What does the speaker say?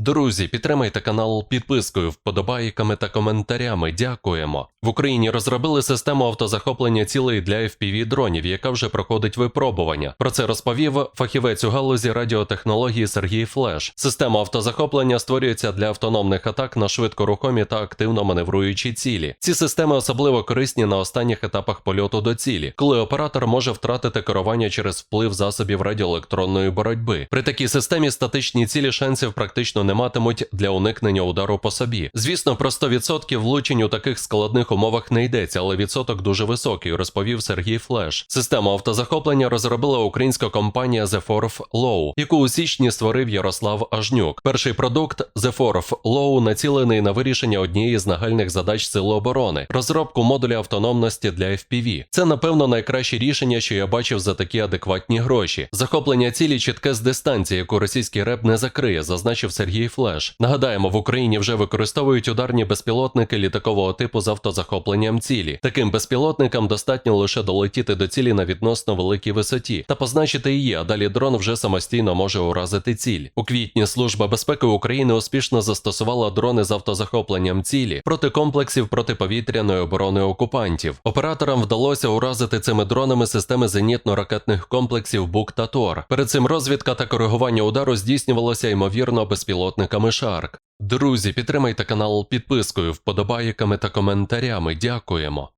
Друзі, підтримайте канал підпискою, вподобайками та коментарями. Дякуємо. В Україні розробили систему автозахоплення цілей для FPV дронів, яка вже проходить випробування. Про це розповів фахівець у галузі радіотехнології Сергій Флеш. Система автозахоплення створюється для автономних атак на швидкорухомі та активно маневруючі цілі. Ці системи особливо корисні на останніх етапах польоту до цілі, коли оператор може втратити керування через вплив засобів радіоелектронної боротьби. При такій системі статичні цілі шансів практично не матимуть для уникнення удару по собі. Звісно, про 100% влучень у таких складних умовах не йдеться, але відсоток дуже високий, розповів Сергій Флеш. Систему автозахоплення розробила українська компанія The Forf Low, яку у січні створив Ярослав Ажнюк. Перший продукт The Forf Low націлений на вирішення однієї з нагальних задач Сил оборони розробку модуля автономності для FPV. Це напевно найкраще рішення, що я бачив за такі адекватні гроші. Захоплення цілі чітке з дистанції, яку російський реп не закриє, зазначив Сергій Флеш. Нагадаємо, в Україні вже використовують ударні безпілотники літакового типу з автозахопленням цілі. Таким безпілотникам достатньо лише долетіти до цілі на відносно великій висоті та позначити її, а далі дрон вже самостійно може уразити ціль. У квітні Служба безпеки України успішно застосувала дрони з автозахопленням цілі проти комплексів протиповітряної оборони окупантів. Операторам вдалося уразити цими дронами системи зенітно-ракетних комплексів БУК та ТОР. Перед цим розвідка та коригування удару здійснювалося ймовірно безпілотниками Шарк. Друзі, підтримайте канал підпискою, вподобайками та коментарями. Дякуємо.